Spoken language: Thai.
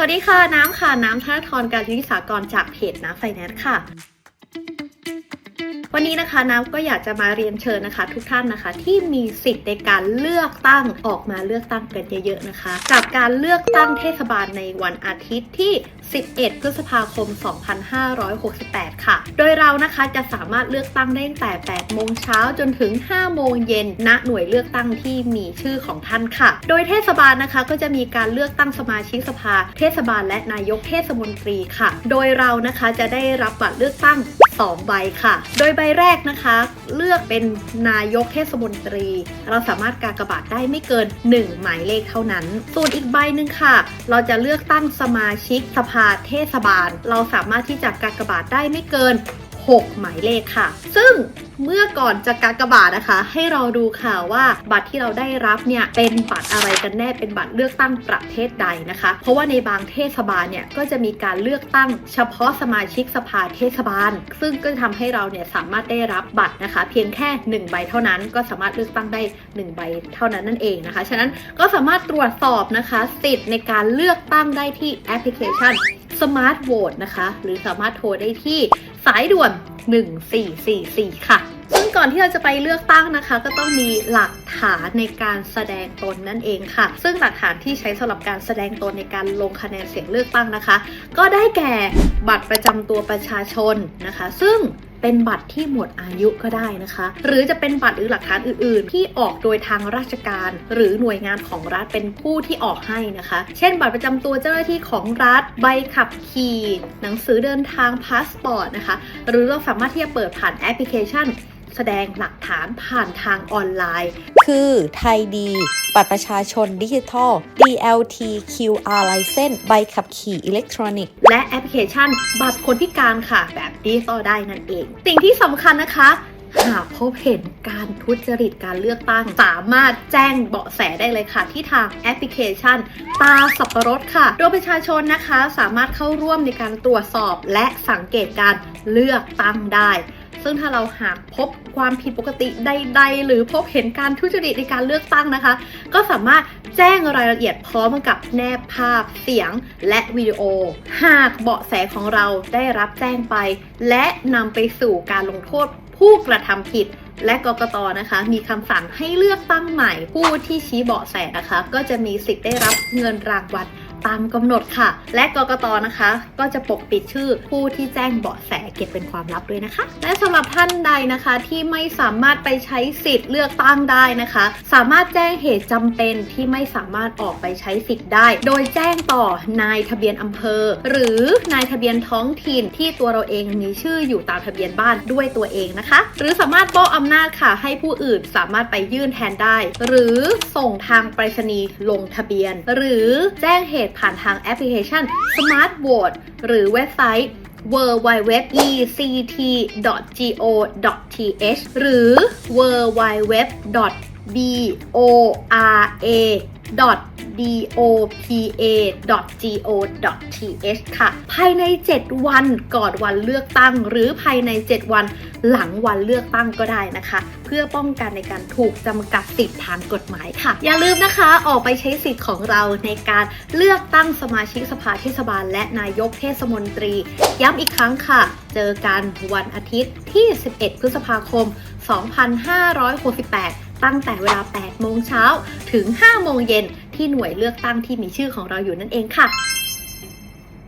สวัสดีค่ะ น้ำค่ะ น้ำธนทรการยุทธศากรจากเพจน้ำไฟแนนซ์ค่ะ วันนี้นะคะน้ำก็อยากจะมาเรียนเชิญนะคะ ทุกท่านนะคะ ที่มีสิทธิ์ในการเลือกตั้งออกมาเลือกตั้งกันเยอะๆนะคะ กับการเลือกตั้งเทศบาลในวันอาทิตย์ที่ 11 พฤษภาคม 2568 ค่ะ โดยเรานะคะจะสามารถเลือกตั้งได้ตั้งแต่ 8 โมงเช้าจนถึง 5 โมงเย็นณหน่วยเลือกตั้งที่มีชื่อของท่านค่ะ โดยเทศบาลนะคะก็จะมีการเลือกตั้งสมาชิกสภา เทศบาลและนายกเทศมนตรีค่ะ โดยเรานะคะจะได้รับบัตรเลือกตั้ง 2 ใบค่ะ โดยใบแรกนะคะ เลือกเป็นนายกเทศมนตรี เราสามารถกากบาทได้ไม่เกิน 1 หมายเลขเท่านั้น ส่วนอีกใบหนึ่งค่ะ เราจะเลือกตั้งสมาชิกสภาเทศบาล เราสามารถที่จะกากบาทได้ไม่เกิน 6 หมายเลขค่ะ ซึ่งเมื่อก่อนจะกากบาทนะคะ ให้เราดูค่ะว่าบัตรที่เราได้รับเนี่ยเป็นบัตรอะไรกันแน่เป็นบัตรเลือกตั้งประเภทใดนะคะ เพราะว่าในบางเทศบาลเนี่ยก็จะมีการเลือกตั้งเฉพาะสมาชิกสภาเทศบาล ซึ่งก็จะทำให้เราเนี่ยสามารถได้รับบัตรนะคะ เพียงแค่ 1 ใบเท่านั้น ก็สามารถเลือกตั้งได้ 1 ใบเท่านั้นนั่นเองนะคะฉะนั้นก็สามารถตรวจสอบนะคะสิทธิ์ในการเลือกตั้งได้ที่แอปพลิเคชัน Smart Vote นะคะ หรือสามารถโทรได้ที่ สายด่วน 1444 ค่ะ งก่อนที่เราจะไปเลือกตั้งนะคะ ก็ต้องมีหลักฐานในการแสดงตนนั่นเองค่ะ ซึ่งหลักฐานที่ใช้สำหรับการแสดงตนในการลงคะแนนเสียงเลือกตั้งนะคะ ก็ได้แก่บัตรประจำตัวประชาชนนะคะ ซึ่งเป็นบัตรที่หมดอายุก็ได้นะคะ หรือจะเป็นบัตรหรือหลักฐานอื่น ๆ ที่ออกโดยทางราชการ หรือหน่วยงานของรัฐเป็นผู้ที่ออกให้นะคะ เช่น บัตรประจำตัวเจ้าหน้าที่ของรัฐ ใบขับขี่ หนังสือเดินทางพาสปอร์ตนะคะ หรือเราสามารถที่จะเปิดผ่านแอปพลิเคชัน แสดงหลักฐานผ่านทางออนไลน์ คือไทยดีบัตรประชาชนดิจิทัล DLT QR License ใบขับขี่อิเล็กทรอนิกส์ และแอปพลิเคชันบัตรคนพิการค่ะ แบบดิจิตอลได้นั่นเอง สิ่งที่สำคัญนะคะหากพบเห็นการทุจริตการเลือกตั้ง สามารถแจ้งเบาะแสได้เลยค่ะ ที่ทางแอปพลิเคชัน ตาสับปะรดค่ะ โดยประชาชนนะคะ สามารถเข้าร่วมในการตรวจสอบและสังเกตการเลือกตั้งได้ ซึ่งถ้าเราหากพบความผิดปกติใด ๆ หรือพบเห็นการทุจริตในการเลือกตั้งนะคะ ก็สามารถแจ้งรายละเอียดพร้อมกับแนบภาพเสียงและวิดีโอ หากเบาะแสของเราได้รับแจ้งไป และนำไปสู่การลงโทษผู้กระทำผิดและกกตนะคะ มีคำสั่งให้เลือกตั้งใหม่ผู้ที่ชี้เบาะแสนะคะ ก็จะมีสิทธิ์ได้รับเงินรางวัล ตามกำหนดค่ะ และกกตนะคะ ก็จะปกปิดชื่อผู้ที่แจ้งเบาะแสเก็บเป็นความลับด้วยนะคะ และสำหรับท่านใดนะคะที่ไม่สามารถไปใช้สิทธิ์เลือกตั้งได้นะคะ สามารถแจ้งเหตุจำเป็นที่ไม่สามารถออกไปใช้สิทธิ์ได้ โดยแจ้งต่อนายทะเบียนอำเภอ หรือนายทะเบียนท้องถิ่นที่ตัวเราเองมีชื่ออยู่ตามทะเบียนบ้านด้วยตัวเองนะคะ หรือสามารถมอบอำนาจค่ะ ให้ผู้อื่นสามารถไปยื่นแทนได้ หรือส่งทางไปรษณีย์ลงทะเบียน หรือแจ้งเหตุผ่านทางแอปพลิเคชัน Smart Vote หรือเว็บไซต์ www.ect.go.th หรือ www.bora .dopa.go.th ค่ะ ภายใน 7 วันก่อนวันเลือกตั้ง หรือภายใน 7 วันหลังวันเลือกตั้งก็ได้นะคะ เพื่อป้องกันในการถูกจำกัดสิทธิทางกฎหมายค่ะ อย่าลืมนะคะออกไปใช้สิทธิ์ของเราในการเลือกตั้งสมาชิกสภาเทศบาล และนายกเทศมนตรี ย้ำอีกครั้งค่ะ เจอกันวันอาทิตย์ที่ 11 พฤษภาคม 2568 ตั้งแต่เวลา 8 โมงเช้าถึง 5 โมงเย็นที่หน่วยเลือกตั้งที่มีชื่อของเราอยู่นั่นเองค่ะ